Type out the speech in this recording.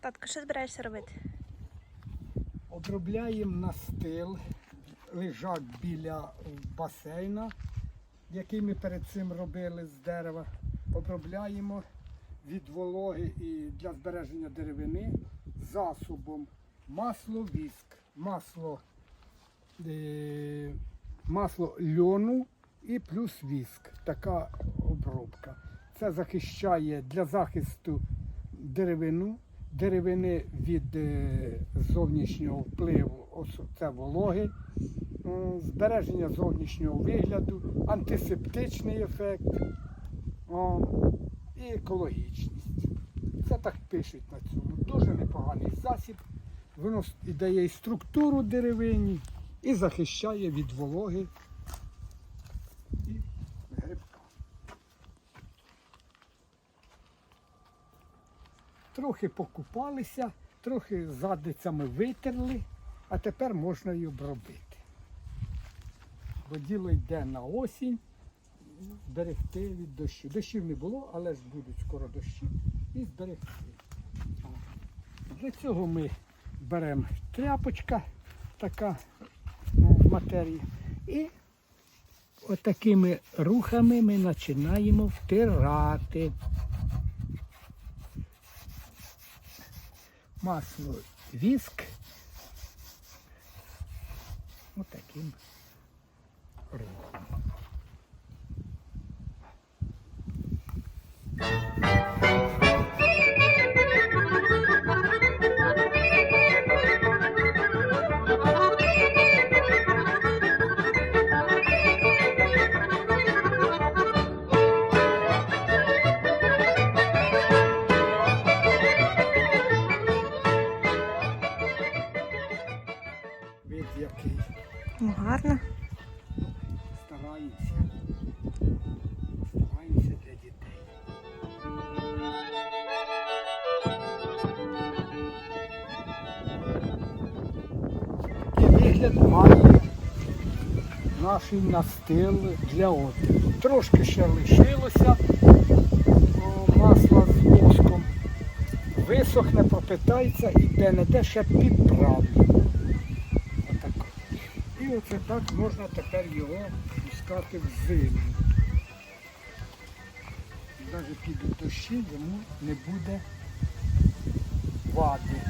Татко, що збираєшся робити? Обробляємо настил, лежак біля басейна, який ми перед цим робили з дерева. Обробляємо від вологи і для збереження деревини засобом масло віск, масло, е, масло льону і плюс віск. Така обробка. Це захищає для захисту деревину, деревини від е, зовнішнього впливу, це вологи, збереження зовнішнього вигляду, антисептичний ефект і екологічність. Це так пишуть на цьому. Дуже непоганий засіб. Воно і дає і структуру деревині, і захищає від вологи Трохи покупалися, трохи задницями витерли, а тепер можна її обробити. Бо діло йде на осінь, зберегти від дощу. Дощів не було, але ж будуть скоро дощі і зберегти. Для цього ми беремо тряпочка, така матерія, і отакими рухами ми починаємо втирати. Масло, віск. Отаким рухом. Вид який. Ну, гарно. Стараємося. Стараємося для дітей. Такий вигляд має наш настил для отдиху. Трошки ще лишилося масла з воском. Висохне, пропитається і де-не-де ще підправлю. І оце так можна тепер його пускати в зиму. Навіть під дощі йому не буде вади.